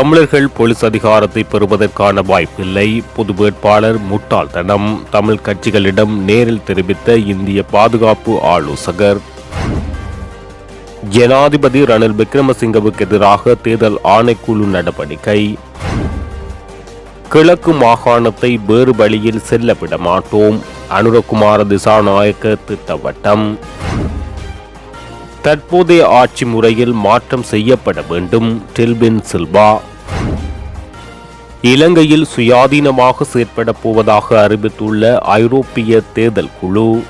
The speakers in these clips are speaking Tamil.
தமிழர்கள் போலீஸ் அதிகாரத்தை பெறுவதற்கான வாய்ப்பில்லை. பொது வேட்பாளர் முட்டாள்தனம். தமிழ் கட்சிகளிடம் நேரில் தெரிவித்த இந்திய பாதுகாப்பு ஆலோசகர். ஜனாதிபதி ரணில் விக்ரமசிங்கவுக்கு எதிராக தேர்தல் ஆணைக்குழு நடவடிக்கை. கிழக்கு மாகாணத்தை வேறு வழியில் செல்ல விட மாட்டோம். அனுரகுமார திசாநாயக்க திட்டவட்டம். தற்போதைய ஆட்சி முறையில் மாற்றம் செய்யப்பட வேண்டும். டெல்பின் சில்வா. இலங்கையில் சுயாதீனமாக செயற்பட போவதாக அறிவித்துள்ள ஐரோப்பிய தேர்தல் குழு.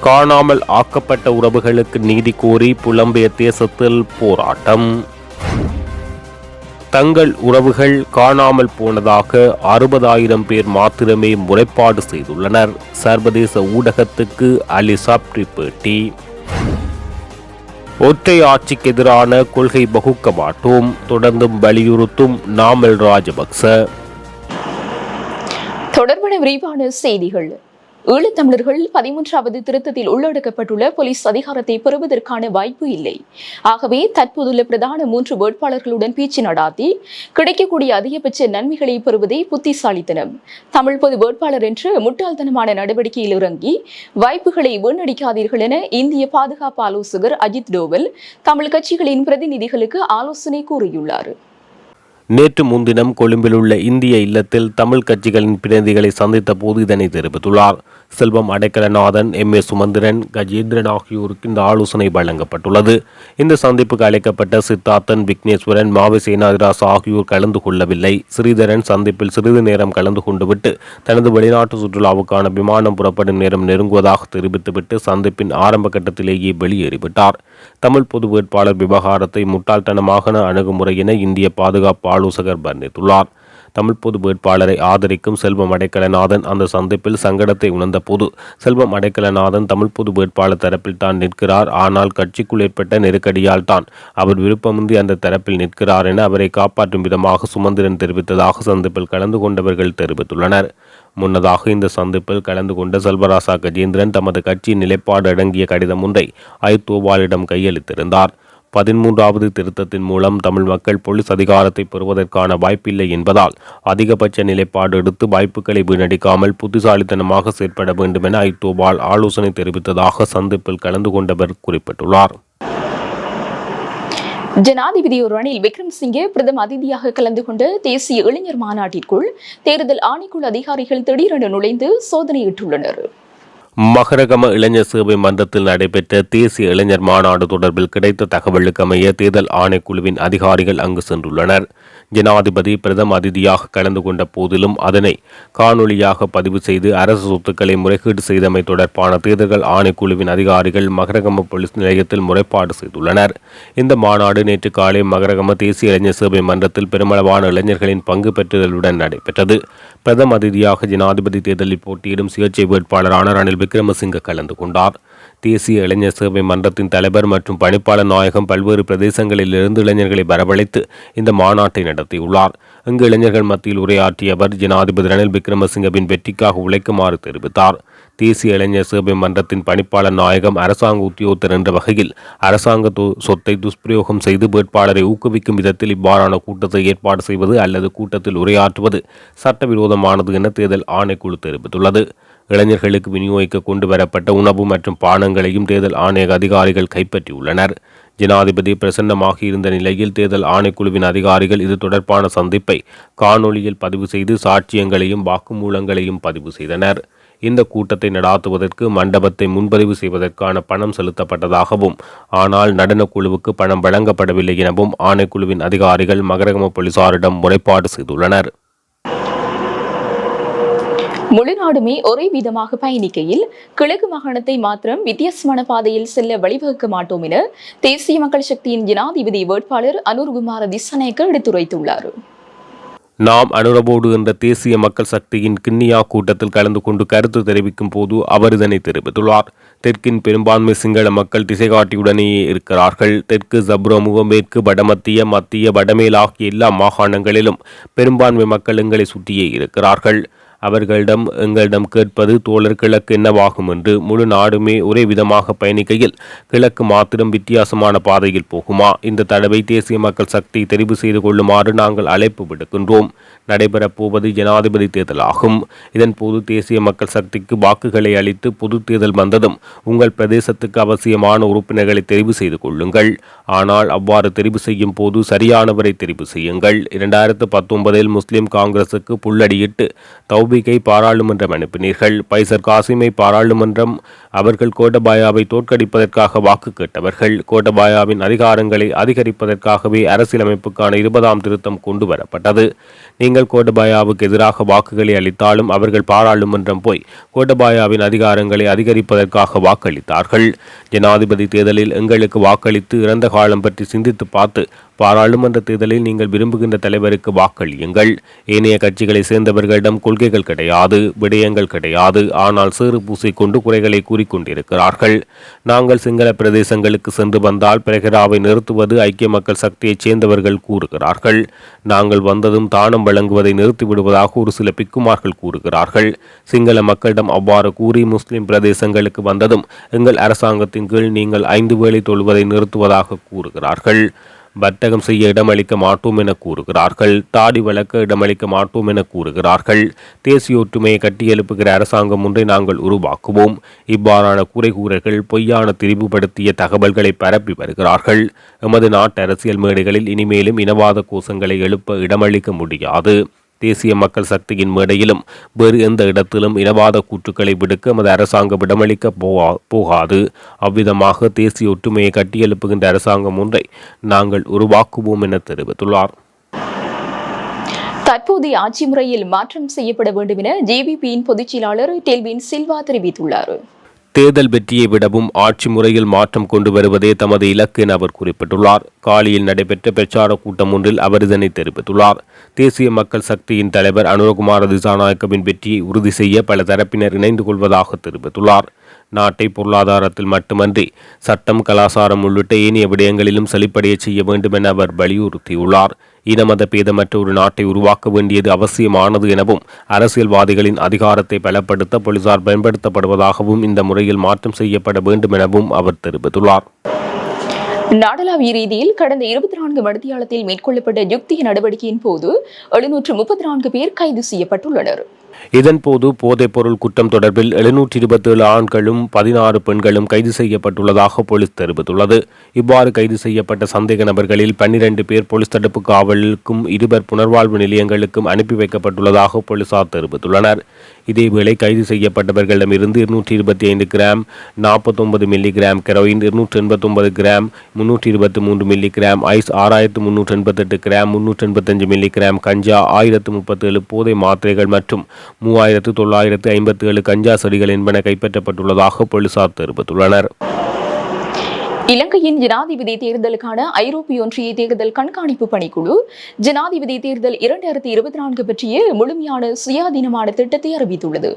காணாமல் ஆக்கப்பட்ட உறவுகளுக்கு நீதி கோரி புலம்பெயர் தேசத்தில் போராட்டம். தங்கள் உறவுகள் காணாமல் போனதாக அறுபதாயிரம் பேர் மாத்திரமே முறைப்பாடு செய்துள்ளனர். சர்வதேச ஊடகத்துக்கு அலி சாப்ரி பேட்டி ஒற்றை ஆட்சிக்கு எதிரான கொள்கை வகுக்க மாட்டோம். தொடர்ந்தும் வலியுறுத்தும் நாமல் ராஜபக்ச. தொடர்பான விரிவான செய்திகள். ஈழத்தமிழர்கள் பதிமூன்றாவது திருத்தத்தில் உள்ளடக்கப்பட்டுள்ள போலீஸ் அதிகாரத்தை பெறுவதற்கான வாய்ப்பு இல்லை. ஆகவே தற்போதுள்ள பிரதான மூன்று வேட்பாளர்களுடன் பேச்சு நடாத்தி கிடைக்கக்கூடிய அதிகபட்ச நன்மைகளை பெறுவதே புத்திசாலித்தனம். தமிழ் பொது வேட்பாளர் என்று முட்டாள்தனமான நடவடிக்கையில் இறங்கி வாய்ப்புகளை வீணடிக்காதீர்கள் என இந்திய பாதுகாப்பு ஆலோசகர் அஜித் டோவல் தமிழ் கட்சிகளின் பிரதிநிதிகளுக்கு ஆலோசனை கூறியுள்ளார். நேற்று முன்தினம் கொழும்பில் உள்ள இந்திய இல்லத்தில் தமிழ் கட்சிகளின் பிரதிநிதிகளை சந்தித்த போது இதனை தெரிவித்துள்ளார். செல்வம் அடைக்கலநாதன் எம். ஏ. சுமந்திரன் கஜேந்திரன் ஆகியோருக்கு இந்த ஆலோசனை வழங்கப்பட்டுள்ளது. இந்த சந்திப்புக்கு அழைக்கப்பட்ட சித்தார்த்தன் விக்னேஸ்வரன் மாவை சேனாதிராஸ் ஆகியோர் கலந்து கொள்ளவில்லை. ஸ்ரீதரன் சந்திப்பில் சிறிது நேரம் கலந்து கொண்டுவிட்டு தனது வெளிநாட்டு சுற்றுலாவுக்கான விமானம் புறப்படும் நேரம் நெருங்குவதாக தெரிவித்துவிட்டு சந்திப்பின் ஆரம்ப கட்டத்திலேயே வெளியேறிவிட்டார். தமிழ் பொது வேட்பாளர் விவகாரத்தை முட்டாள்தனமாக அணுகுமுறை இந்திய பாதுகாப்பு ஆலோசகர் வர்ணித்துள்ளார். தமிழ் பொது வேட்பாளரை ஆதரிக்கும் செல்வம் அடைக்கலநாதன் அந்த சந்திப்பில் சங்கடத்தை உணர்ந்த போது செல்வம் அடைக்கலநாதன் தமிழ் பொது வேட்பாளர் தரப்பில் தான் நிற்கிறார். ஆனால் கட்சிக்குள் ஏற்பட்ட நெருக்கடியால் தான் அவர் விருப்பமின்றி அந்த தரப்பில் நிற்கிறார் என அவரை காப்பாற்றும் விதமாக சுமந்திரன் தெரிவித்ததாக சந்திப்பில் கலந்து கொண்டவர்கள் தெரிவித்துள்ளனர். முன்னதாக இந்த சந்திப்பில் கலந்து கொண்ட செல்வராசா கஜேந்திரன் தமது கட்சியின் நிலைப்பாடு அடங்கிய கடிதம் ஒன்றை ஐத்தோவாலிடம் கையளித்திருந்தார். பதிமூன்றாவது திருத்தத்தின் மூலம் தமிழ் மக்கள் போலீஸ் அதிகாரத்தை பெறுவதற்கான வாய்ப்பில்லை என்பதால் அதிகபட்ச நிலைப்பாடு எடுத்து வாய்ப்புகளை வீணடிக்காமல் புத்திசாலித்தனமாக செயற்பட வேண்டும் என ஐத்தோபால் ஆலோசனை தெரிவித்ததாக சந்திப்பில் கலந்து கொண்டவர் குறிப்பிட்டுள்ளார். ஜனாதிபதி ரணில் விக்ரம்சிங்கே பிரதம அதிதியாக கலந்து கொண்ட தேசிய இளைஞர் மாநாட்டிற்குள் தேர்தல் ஆணைக்குழு அதிகாரிகள் திடீரென நுழைந்து சோதனையிட்டுள்ளனர். மகரகம இளைஞர் சேவை மன்றத்தில் நடைபெற்ற தேசிய இளைஞர் மாநாடு தொடர்பில் கிடைத்த தகவலுக்கு அமைய தேர்தல் ஆணைக்குழுவின் அதிகாரிகள் அங்கு சென்றுள்ளனர். ஜனாதிபதி பிரதம அதிதியாக கலந்து கொண்ட போதிலும் அதனை காணொலியாக பதிவு செய்து அரசு சொத்துக்களை முறைகேடு செய்தமை தொடர்பான தேர்தல்கள் ஆணைக்குழுவின் அதிகாரிகள் மகரகம போலீஸ் நிலையத்தில் முறைப்பாடு செய்துள்ளனர். இந்த மாநாடு நேற்று காலை மகரகம தேசிய இளைஞர் சேவை மன்றத்தில் பெருமளவான இளைஞர்களின் பங்கு பெற்றுதலுடன் நடைபெற்றது. பிரதம அதிதியாக ஜனாதிபதி தேர்தலில் போட்டியிடும் சுயேட்சை வேட்பாளரான ரணில் விக்ரமசிங்க கலந்து கொண்டார். தேசிய இளைஞர் சேவை மன்றத்தின் தலைவர் மற்றும் பணிப்பாளர் நாயகம் பல்வேறு பிரதேசங்களிலிருந்து இளைஞர்களை வரவழைத்து இந்த மாநாட்டை நடத்தியுள்ளார். இங்கு இளைஞர்கள் மத்தியில் உரையாற்றிய அவர் ஜனாதிபதி ரணில் விக்ரமசிங்கவின் வெற்றிக்காக உழைக்குமாறு தெரிவித்தார். தேசிய இளைஞர் சேவை மன்றத்தின் பணிப்பாளர் நாயகம் அரசாங்க உத்தியோகத்தர் என்ற வகையில் அரசாங்க சொத்தை துஷ்பிரயோகம் செய்து வேட்பாளரை ஊக்குவிக்கும் விதத்தில் இவ்வாறான கூட்டத்தை ஏற்பாடு செய்வது அல்லது கூட்டத்தில் உரையாற்றுவது சட்டவிரோதமானது என தேர்தல் ஆணைக்குழு தெரிவித்துள்ளது. இளைஞர்களுக்கு விநியோகிக்க கொண்டு வரப்பட்ட உணவு மற்றும் பானங்களையும் தேர்தல் ஆணைய அதிகாரிகள் கைப்பற்றியுள்ளனர். ஜனாதிபதி பிரசன்னமாக இருந்த நிலையில் தேர்தல் ஆணைக்குழுவின் அதிகாரிகள் இது தொடர்பான சந்திப்பை காணொளியில் பதிவு செய்து சாட்சியங்களையும் வாக்குமூலங்களையும் பதிவு செய்தனர். இந்த கூட்டத்தை நடாத்துவதற்கு மண்டபத்தை முன்பதிவு செய்வதற்கான பணம் செலுத்தப்பட்டதாகவும் ஆனால் நடனக் குழுவுக்கு பணம் வழங்கப்படவில்லை எனவும் ஆணைக்குழுவின் அதிகாரிகள் மகரகம போலீசாரிடம் முறைப்பாடு செய்துள்ளனர். முழு நாடுமே ஒரே விதமாக பயணிக்கையில் கிழக்கு மாகாணத்தை மாத்திரம் வித்தியாசமான பாதையில் செல்ல வழிவகுக்க மாட்டோம் என தேசிய மக்கள் சக்தியின் ஜனாதிபதி வேட்பாளர் அனுர்குமார திசநாயக்க எடுத்துரைத்துள்ளார். நாம் அனுரபோடு என்ற தேசிய மக்கள் சக்தியின் கிண்ணியா கூட்டத்தில் கலந்து கொண்டு கருத்து தெரிவிக்கும் போது அவர் இதனை தெரிவித்துள்ளார். தெற்கின் பெரும்பான்மை சிங்கள மக்கள் திசை காட்டியுடனேயே இருக்கிறார்கள். தெற்கு ஜப்ரமுக மேற்கு வடமத்திய மத்திய வடமேல் ஆகிய எல்லா மாகாணங்களிலும் பெரும்பான்மை மக்கள் எங்களை சுற்றியே இருக்கிறார்கள். அவர்களிடம் எங்களிடம் கேட்பது தோழர் கிழக்கு என்னவாகும் என்று முழு நாடுமே ஒரே விதமாக பயணிக்கையில் கிழக்கு மாத்திரம் வித்தியாசமான பாதையில் போகுமா? இந்த தடவை தேசிய மக்கள் சக்தி தெரிவு செய்து கொள்ளுமாறு நாங்கள் அழைப்பு விடுக்கின்றோம். நடைபெறப் போவது ஜனாதிபதி தேர்தலாகும். இதன்போது தேசிய மக்கள் சக்திக்கு வாக்குகளை அளித்து பொது தேர்தல் வந்ததும் உங்கள் பிரதேசத்துக்கு அவசியமான உறுப்பினர்களை தெரிவு செய்து கொள்ளுங்கள். ஆனால் அவ்வாறு தெரிவு செய்யும் போது சரியானவரை தெரிவு செய்யுங்கள். இரண்டாயிரத்து பத்தொன்பதில் முஸ்லிம் காங்கிரசுக்கு தௌபி தௌபிகை பாராளுமன்றம் அனுப்பினீர்கள். பைசர் காசிமை பாராளுமன்றம் அவர்கள் கோட்டபாயாவை தோற்கடிப்பதற்காக வாக்கு கேட்டவர்கள். கோட்டபாயாவின் அதிகாரங்களை அதிகரிப்பதற்காகவே அரசியலமைப்புக்கான இருபதாம் திருத்தம் கொண்டு வரப்பட்டது நீங்கள் கோட்டபாயாவுக்கு எதிராக வாக்குகளை அளித்தாலும் அவர்கள் பாராளுமன்றம் போய் கோட்டபாயாவின் அதிகாரங்களை அதிகரிப்பதற்காக வாக்களித்தார்கள். ஜனாதிபதி தேர்தலில் எங்களுக்கு வாக்களித்து இறந்த காலம் பற்றி சிந்தித்து பார்த்து பாராளுமன்ற தேர்தலில் நீங்கள் விரும்புகின்ற தலைவருக்கு வாக்களியுங்கள். ஏனைய கட்சிகளை சேர்ந்தவர்களிடம் கொள்கைகள் கிடையாது விடயங்கள் கிடையாது. ஆனால் சேறு பூசிக்கொண்டு குறைகளை கூறிக்கொண்டிருக்கிறார்கள் நாங்கள் சிங்கள பிரதேசங்களுக்கு சென்று வந்தால் பிரகராவை நிறுத்துவது ஐக்கிய மக்கள் சக்தியைச் சேர்ந்தவர்கள் கூறுகிறார்கள். நாங்கள் வந்ததும் தானம் வழங்குவதை நிறுத்திவிடுவதாக ஒரு சில பிக்குமார்கள் கூறுகிறார்கள். சிங்கள மக்களிடம் அவ்வாறு கூறி முஸ்லிம் பிரதேசங்களுக்கு வந்ததும் எங்கள் அரசாங்கத்தின் கீழ் நீங்கள் ஐந்து வேளை தொழுவதை நிறுத்துவதாக கூறுகிறார்கள். வர்த்தகம் செய்ய இடமளிக்க மாட்டோம் என கூறுகிறார்கள். தாடி வளர்க்க இடமளிக்க மாட்டோம் என கூறுகிறார்கள். தேசிய ஒற்றுமையை கட்டியெழுப்புகிற அரசாங்கம் ஒன்றை நாங்கள் உருவாக்குவோம். இவ்வாறான குறைகூறல்கள் பொய்யான திரிவுபடுத்திய தகவல்களை பரப்பி வருகிறார்கள். எமது நாட்டு அரசியல் மேடைகளில் இனிமேலும் இனவாத கோஷங்களை எழுப்ப இடமளிக்க முடியாது. தேசிய மக்கள் சக்தியின் மேடையிலும் வேறு எந்த இடத்திலும் இனவாத கூற்றுக்களை விடுக்க எமது அரசாங்கம் இடமளிக்க போகா போகாது. அவ்விதமாக தேசிய ஒற்றுமையை கட்டியெழுப்புகின்ற அரசாங்கம் ஒன்றை நாங்கள் உருவாக்குவோம் என தெரிவித்துள்ளார். தற்போதைய ஆட்சி முறையில் மாற்றம் செய்யப்பட வேண்டும் என ஜேவிபியின் பொதுச் செயலாளர் டெல்வின் சில்வா தெரிவித்துள்ளார். தேர்தல் வெற்றியை விடவும் ஆட்சி முறையில் மாற்றம் கொண்டு வருவதே தமது இலக்கு என அவர் குறிப்பிட்டுள்ளார். காலியில் நடைபெற்ற பிரச்சார கூட்டம் ஒன்றில் அவர் இதனை தெரிவித்துள்ளார். தேசிய மக்கள் சக்தியின் தலைவர் அனுரகுமார திசாநாயக்கவின் வெற்றியை உறுதி செய்ய பல தரப்பினர் இணைந்து கொள்வதாக தெரிவித்துள்ளார். நாட்டை பொருளாதாரத்தில் மட்டுமன்றி சட்டம் கலாசாரம் உள்ளிட்ட ஏனைய விடயங்களிலும் செழிப்படைய செய்ய வேண்டும் என அவர் வலியுறுத்தியுள்ளார். இனமத பேதமற்ற ஒரு நாட்டை உருவாக்க வேண்டியது அவசியமானது எனவும் அரசியல்வாதிகளின் அதிகாரத்தை பலப்படுத்த போலீசார் பயன்படுத்தப்படுவதாகவும் இந்த முறையில் மாற்றம் செய்யப்பட வேண்டும் எனவும் அவர் தெரிவித்துள்ளார். நாடளாவிய ரீதியில் கடந்த இருபத்தி நான்கு மணித்தியாலத்தில் மேற்கொள்ளப்பட்ட யுக்திய நடவடிக்கையின் போது எழுநூற்று முப்பத்தி நான்கு பேர் கைது செய்யப்பட்டுள்ளனர். இதன்போது போதைப்பொருள் குற்றம் தொடர்பில் எழுநூற்றி இருபத்தேழு ஆண்களும் பதினாறு பெண்களும் கைது செய்யப்பட்டுள்ளதாக போலீஸ் தெரிவித்துள்ளது. இவ்வாறு கைது செய்யப்பட்ட சந்தேக நபர்களில் பன்னிரண்டு பேர் போலீஸ் தடுப்பு காவலுக்கும் இருவர் புனர்வாழ்வு நிலையங்களுக்கும் அனுப்பி வைக்கப்பட்டுள்ளதாக போலீசார் தெரிவித்துள்ளனர். இதேவேளை கைது செய்யப்பட்டவர்களிடமிருந்து இருநூற்றி இருபத்தி ஐந்து கிராம் நாற்பத்தொன்பது மில்லி கிராம் கெரோயின் இருநூற்றி எண்பத்தொன்பது கிராம் முன்னூற்றி இருபத்தி மூன்று மில்லி கிராம் ஐஸ் ஆறாயிரத்து முன்னூற்றி எண்பத்தெட்டு கிராம் முன்னூற்றி எண்பத்தஞ்சு மில்லி கிராம் கஞ்சா ஆயிரத்து முப்பத்தேழு போதை மாத்திரைகள் மற்றும் மூவாயிரத்து தொள்ளாயிரத்து ஐம்பத்தி ஏழு கஞ்சா செடிகள் என்பன கைப்பற்றப்பட்டுள்ளதாக போலீசார் தெரிவித்துள்ளனர். இலங்கையின் ஜனாதிபதி தேர்தலுக்கான ஐரோப்பிய ஒன்றிய தேர்தல் கண்காணிப்பு பணிக்குழு ஜனாதிபதி தேர்தல் இரண்டாயிரத்தி இருபத்தி நான்கு பற்றிய முழுமையான சுயாதீனமான திட்டத்தை அறிவித்துள்ளது.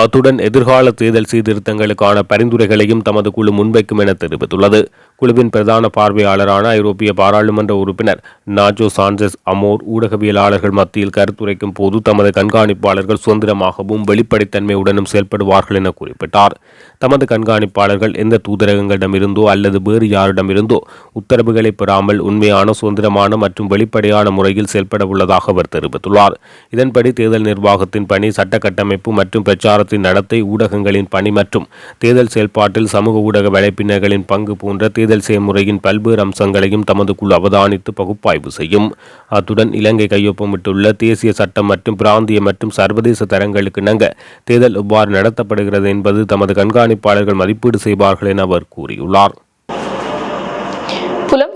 அத்துடன் எதிர்கால தேர்தல் சீர்திருத்தங்களுக்கான பரிந்துரைகளையும் தமது குழு முன்வைக்கும் என தெரிவித்துள்ளது. குழுவின் பிரதான பார்வையாளரான ஐரோப்பிய பாராளுமன்ற உறுப்பினர் நாஜோ சான்சஸ் அமோர் ஊடகவியலாளர்கள் மத்தியில் கருத்துரைக்கும் போது தமது கண்காணிப்பாளர்கள் சுதந்திரமாகவும் வெளிப்படைத்தன்மையுடனும் செயல்படுவார்கள் என குறிப்பிட்டார். தமது கண்காணிப்பாளர்கள் எந்த தூதரகங்களிடமிருந்தோ அல்லது வேறு யாரிடமிருந்தோ உத்தரவுகளை பெறாமல் உண்மையான சுதந்திரமான மற்றும் வெளிப்படையான முறையில் செயல்பட உள்ளதாக அவர் தெரிவித்துள்ளார். இதன்படி தேர்தல் நிர்வாகத்தின் பணி சட்ட கட்டமைப்பு மற்றும் பிரச்சார பிரச்சாரத்தின் நடத்தை ஊடகங்களின் பணி மற்றும் தேர்தல் செயல்பாட்டில் சமூக ஊடக வலைப்பின்னர்களின் பங்கு போன்ற தேர்தல் செயல்முறையின் பல்வேறு அம்சங்களையும் தமது குழு அவதானித்து பகுப்பாய்வு செய்யும். அத்துடன் இலங்கை கையொப்பமிட்டுள்ள தேசிய சட்டம் மற்றும் பிராந்திய மற்றும் சர்வதேச தரங்களுக்கு இணங்க தேர்தல் எவ்வாறு நடத்தப்படுகிறது என்பது தமது கண்காணிப்பாளர்கள் மதிப்பீடு செய்வார்கள் என அவர் கூறியுள்ளார்.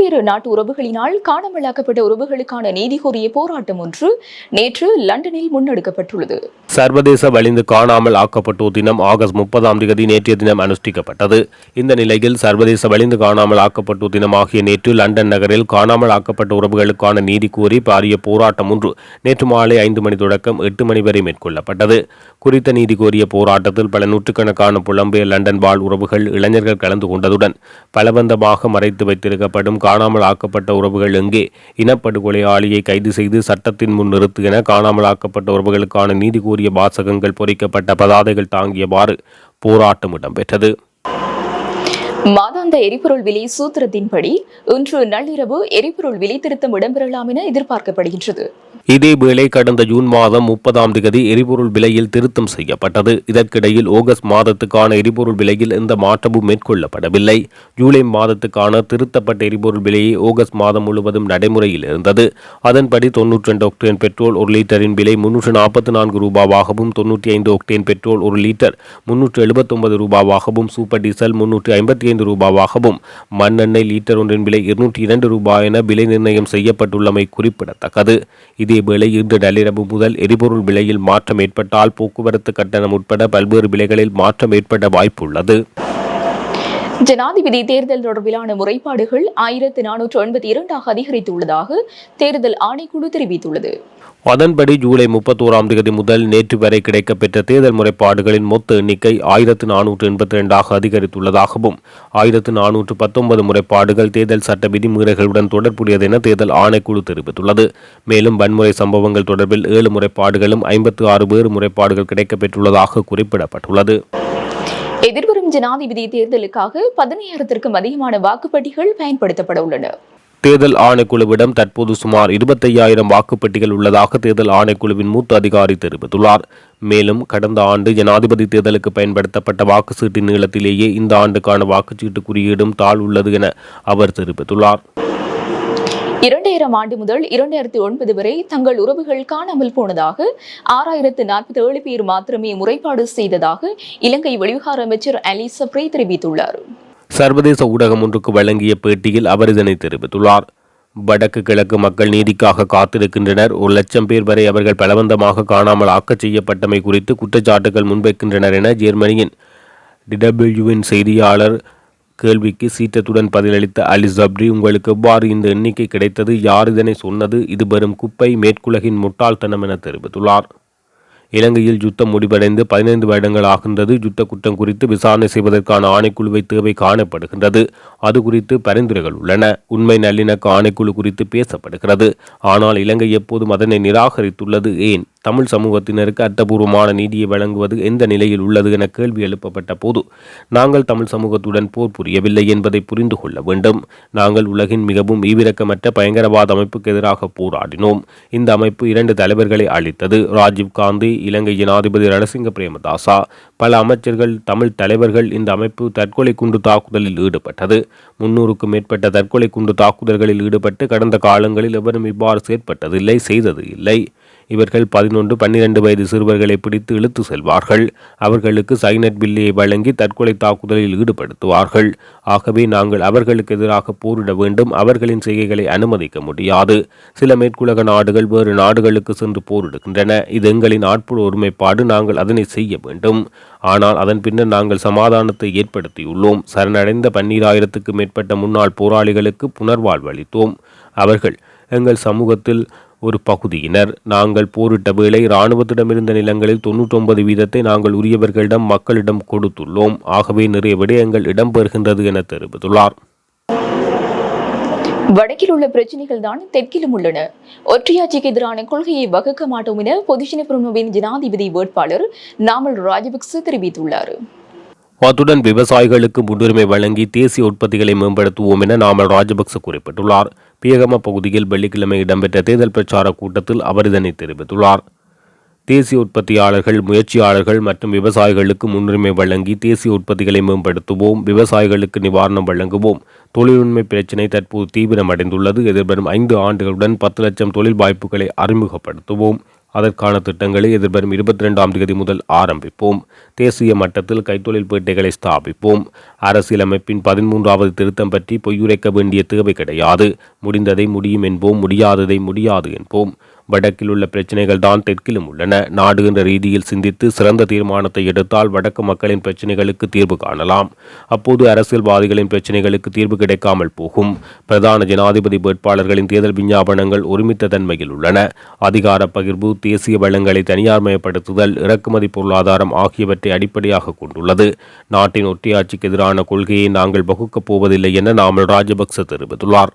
பல்வேறு நாட்டு உறவுகளினால் காணாமலாக்கப்பட்ட உறவுகளுக்கான நீதி கோரிய போராட்டம் ஒன்று நேற்று லண்டனில் முன்னெடுக்கப்பட்டுள்ளது. சர்வதேச வலிந்து காணாமல் ஆக்கப்பட்டோர் தினம் ஆகஸ்ட் முப்பதாம் தேதி நேற்றைய தினம் அனுஷ்டிக்கப்பட்டது. இந்த நிலையில் சர்வதேச வலிந்து காணாமல் ஆக்கப்பட்டோர் தினம் ஆகிய நேற்று லண்டன் நகரில் காணாமல் ஆக்கப்பட்ட உறவுகளுக்கான நீதி கோரி பாரிய போராட்டம் ஒன்று நேற்று மாலை ஐந்து மணி தொடக்கம் எட்டு மணி வரை மேற்கொள்ளப்பட்டது. குறித்த நீதி கோரிய போராட்டத்தில் பல நூற்றுக்கணக்கான புலம்பெயர் லண்டன் வாழ் உறவுகள் இளைஞர்கள் கலந்து கொண்டதுடன் பலவந்தமாக மறைத்து வைத்திருக்கப்படும் காணாமல் ஆக்கப்பட்ட உறவுகள் எங்கே? இனப்படுகொலையாளியை கைது செய்து சட்டத்தின் முன் நிறுத்து என காணாமல் ஆக்கப்பட்ட உறவுகளுக்கான நீதி கோரிய வாசகங்கள் பொறிக்கப்பட்ட பதாதைகள் தாங்கியவாறு போராட்டம் இடம்பெற்றது. மாதாந்த எரிபொருள் விலை சூத்திரத்தின்படி இன்று நள்ளிரவு எரிபொருள் விலை திருத்தம் இடம்பெறலாம் என எதிர்பார்க்கப்படுகின்றது. இதேவேளை கடந்த ஜூன் மாதம் முப்பதாம் தேதி எரிபொருள் விலையில் திருத்தம் செய்யப்பட்டது. இதற்கிடையில் ஆகஸ்ட் மாதத்துக்கான எரிபொருள் விலையில் எந்த மாற்றமும் மேற்கொள்ளப்படவில்லை. ஜூலை மாதத்துக்கான திருத்தப்பட்ட எரிபொருள் விலையை ஆகஸ்ட் மாதம் முழுவதும் நடைமுறையில் இருந்தது. அதன்படி தொன்னூற்றி ரெண்டு ஒக்டேன் பெட்ரோல் ஒரு லிட்டரின் விலை முன்னூற்று நாற்பத்தி நான்கு ரூபாவாகவும் தொன்னூற்றி ஐந்து ஒக்டேன் பெட்ரோல் ஒரு லிட்டர் முன்னூற்று எழுபத்தொன்பது ரூபாவாகவும் சூப்பர் டீசல் முன்னூற்றி ஐம்பத்தி ஐந்து ரூபாவாகவும் மண்ணெண்ணெய் லீட்டர் ஒன்றின் விலை இருநூற்றி இரண்டு ரூபாய் என விலை நிர்ணயம் செய்யப்பட்டுள்ளமை குறிப்பிடத்தக்கது. இதேவேளை இன்று நள்ளிரவு முதல் எரிபொருள் விலையில் மாற்றம் ஏற்பட்டால் போக்குவரத்து கட்டணம் உட்பட பல்வேறு விலைகளில் மாற்றம் ஏற்பட வாய்ப்புள்ளது. ஜனாதிபதி தேர்தல் தொடர்பிலான முறைப்பாடுகள் ஆயிரத்து நானூற்று எண்பத்தி இரண்டாக அதிகரித்துள்ளதாக தேர்தல் ஆணைக்குழு தெரிவித்துள்ளது. அதன்படி ஜூலை முப்பத்தோராம் தேதி முதல் நேற்று வரை கிடைக்கப்பெற்ற தேர்தல் முறைப்பாடுகளின் மொத்த எண்ணிக்கை ஆயிரத்து நானூற்று எண்பத்தி ரெண்டாக அதிகரித்துள்ளதாகவும் ஆயிரத்து நானூற்று பத்தொன்பது முறைப்பாடுகள் தேர்தல் சட்ட விதிமுறைகளுடன் தொடர்புடையது என தேர்தல் ஆணைக்குழு தெரிவித்துள்ளது. மேலும் வன்முறை சம்பவங்கள் தொடர்பில் ஏழு முறைப்பாடுகளும் ஐம்பத்து ஆறு வேறு முறைப்பாடுகள் கிடைக்கப்பெற்றுள்ளதாக குறிப்பிடப்பட்டுள்ளது. எதிர்வரும் ஜனாதிபதி தேர்தலுக்காக பதினையாயிரத்திற்கும் அதிகமான வாக்குப்பட்டிகள் பயன்படுத்தப்பட உள்ளன. தேர்தல் ஆணைக்குழுவிடம் தற்போது சுமார் இருபத்தையாயிரம் வாக்குப்பெட்டிகள் உள்ளதாக தேர்தல் ஆணைக்குழுவின் மூத்த அதிகாரி தெரிவித்துள்ளார். மேலும் கடந்த ஆண்டு ஜனாதிபதி தேர்தலுக்கு பயன்படுத்தப்பட்ட வாக்குச்சீட்டின் நீளத்திலேயே இந்த ஆண்டுக்கான வாக்குச்சீட்டு குறியீடும் தாழ் உள்ளது என அவர் தெரிவித்துள்ளார். இரண்டாயிரம் ஆண்டு முதல் இரண்டாயிரத்தி ஒன்பது வரை தங்கள் உறவுகள் காணாமல் போனதாக ஆறாயிரத்து நாற்பத்தி ஏழு பேர் மாத்திரமே முறைப்பாடு செய்ததாக இலங்கை வெளிவிகார அமைச்சர் அலி சப்ரே தெரிவித்துள்ளார். சர்வதேச ஊடகம் ஒன்றுக்கு வழங்கிய பேட்டியில் அவர் இதனை தெரிவித்துள்ளார். வடக்கு கிழக்கு மக்கள் நீதிக்காக காத்திருக்கின்றனர். ஒரு லட்சம் பேர் வரை அவர்கள் பலவந்தமாக காணாமல் ஆக்கச் செய்யப்பட்டமை குறித்து குற்றச்சாட்டுகள் முன்வைக்கின்றனர் என ஜெர்மனியின் டிடபிள்யூவின் செய்தியாளர் கேள்விக்கு சீற்றத்துடன் பதிலளித்த அலி ஜப்ரி உங்களுக்கு எவ்வாறு இந்த எண்ணிக்கை கிடைத்தது? யார் இதனை சொன்னது? இது வெறும் குப்பை மேற்குலகின் முட்டாள்தனம் என தெரிவித்துள்ளார். இலங்கையில் யுத்தம் முடிவடைந்து பதினைந்து வருடங்கள் ஆகின்றது. யுத்த குற்றம் குறித்து விசாரணை செய்வதற்கான ஆணைக்குழுவை தேவை காணப்படுகின்றது. அது குறித்து பரிந்துரைகள் உள்ளன. உண்மை நல்லிணக்க ஆணைக்குழு குறித்து பேசப்படுகிறது. ஆனால் இலங்கை எப்போதும் அதனை நிராகரித்துள்ளது. ஏன்? தமிழ் சமூகத்தினருக்கு அர்த்தபூர்வமான நீதியை வழங்குவது எந்த நிலையில் உள்ளது என கேள்வி எழுப்பப்பட்ட போது நாங்கள் தமிழ் சமூகத்துடன் போர் புரியவில்லை என்பதை புரிந்து கொள்ள வேண்டும். நாங்கள் உலகின் மிகவும் ஈவிரக்கமற்ற பயங்கரவாத அமைப்புக்கு எதிராக போராடினோம். இந்த அமைப்பு இரண்டு தலைவர்களை அளித்தது ராஜீவ் காந்தி இலங்கை ஜனாதிபதி ரணசிங்க பிரேமதாசா. பல அமைச்சர்கள் தமிழ் தலைவர்கள் இந்த அமைப்பு தற்கொலை குண்டு தாக்குதலில் ஈடுபட்டது. முன்னூறுக்கும் மேற்பட்ட தற்கொலை குண்டு தாக்குதல்களில் ஈடுபட்டு கடந்த காலங்களில் எவரும் இவ்வாறு செயற்பட்டதில்லை செய்தது இல்லை. இவர்கள் பதினொன்று பன்னிரண்டு வயது சிறுவர்களை பிடித்து இழுத்து செல்வார்கள். அவர்களுக்கு சைனட் பில்லியை வழங்கி தற்கொலை தாக்குதலில் ஈடுபடுத்துவார்கள். ஆகவே நாங்கள் அவர்களுக்கு எதிராக போரிட வேண்டும். அவர்களின் செய்கைகளை அனுமதிக்க முடியாது. சில மேற்குலக நாடுகள் வேறு நாடுகளுக்கு சென்று போரிடுகின்றன. இது எங்களின் ஆட்புற ஒருமைப்பாடு. நாங்கள் அதனை செய்ய வேண்டும். ஆனால் அதன் பின்னர் நாங்கள் சமாதானத்தை ஏற்படுத்தியுள்ளோம். சரணடைந்த பன்னீராயிரத்துக்கு மேற்பட்ட முன்னாள் போராளிகளுக்கு புனர்வாழ்வு அளித்தோம். அவர்கள் எங்கள் சமூகத்தில் ஒரு பகுதியினர். நாங்கள் போரிட்ட வேளை இராணுவத்திடமிருந்த நிலங்களில் தொன்னூற்றொன்பது வீதத்தை நாங்கள் உரியவர்களிடம் மக்களிடம் கொடுத்துள்ளோம். ஆகவே நிறைய விடயங்கள் இடம்பெறுகின்றது என தெரிவித்துள்ளார். வடக்கில் உள்ள பிரச்சனைகள் தான் தெற்கிலும் உள்ளன. ஒற்றையாட்சிக்கு எதிரான கொள்கையை வகுக்க மாட்டோம் என பொதுஜன பிரமுவின் ஜனாதிபதி வேட்பாளர் நாமல் ராஜபக்ச தெரிவித்துள்ளார். அத்துடன் விவசாயிகளுக்கு முன்னுரிமை வழங்கி தேசிய உற்பத்திகளை மேம்படுத்துவோம் என நாமல் ராஜபக்ச குறிப்பிட்டுள்ளார். பியகம பகுதியில் வெள்ளிக்கிழமை இடம்பெற்ற தேர்தல் பிரச்சார கூட்டத்தில் அவர் இதனை தெரிவித்துள்ளார். தேசிய உற்பத்தியாளர்கள் முயற்சியாளர்கள் மற்றும் விவசாயிகளுக்கு முன்னுரிமை வழங்கி தேசிய உற்பத்திகளை மேம்படுத்துவோம் விவசாயிகளுக்கு நிவாரணம் வழங்குவோம். தொழிலுண்மை பிரச்சினை தற்போது தீவிரமடைந்துள்ளது. எதிர்வரும் ஐந்து ஆண்டுகளுடன் பத்து லட்சம் தொழில் வாய்ப்புகளை அறிமுகப்படுத்துவோம். அதற்கான திட்டங்களை எதிர்வரும் இருபத்தி ரெண்டாம் தேதி முதல் ஆரம்பிப்போம். தேசிய மட்டத்தில் கைத்தொழில் பேட்டைகளை ஸ்தாபிப்போம். அரசியலமைப்பின் பதிமூன்றாவது திருத்தம் பற்றி பொய்யுரைக்க வேண்டிய தேவை கிடையாது. முடிந்ததை முடியும் என்போம் முடியாததை முடியாது என்போம். வடக்கில் உள்ள பிரச்சினைகள் தான் தெற்கிலும் உள்ளன. நாடு என்ற ரீதியில் சிந்தித்து சிறந்த தீர்மானத்தை எடுத்தால் வடக்கு மக்களின் பிரச்சினைகளுக்கு தீர்வு காணலாம். அப்போது அரசியல்வாதிகளின் பிரச்சினைகளுக்கு தீர்வு கிடைக்காமல் போகும். பிரதான ஜனாதிபதி வேட்பாளர்களின் தேர்தல் விஞ்ஞாபனங்கள் ஒருமித்த தன்மையில் உள்ளன. அதிகார பகிர்வு தேசிய வளங்களை தனியார்மயப்படுத்துதல் இறக்குமதி பொருளாதாரம் ஆகியவற்றை அடிப்படையாக கொண்டுள்ளது. நாட்டின் ஒற்றையாட்சிக்கு எதிரான கொள்கையை நாங்கள் வகுக்கப் போவதில்லை என நாமல் ராஜபக்ச தெரிவித்துள்ளார்.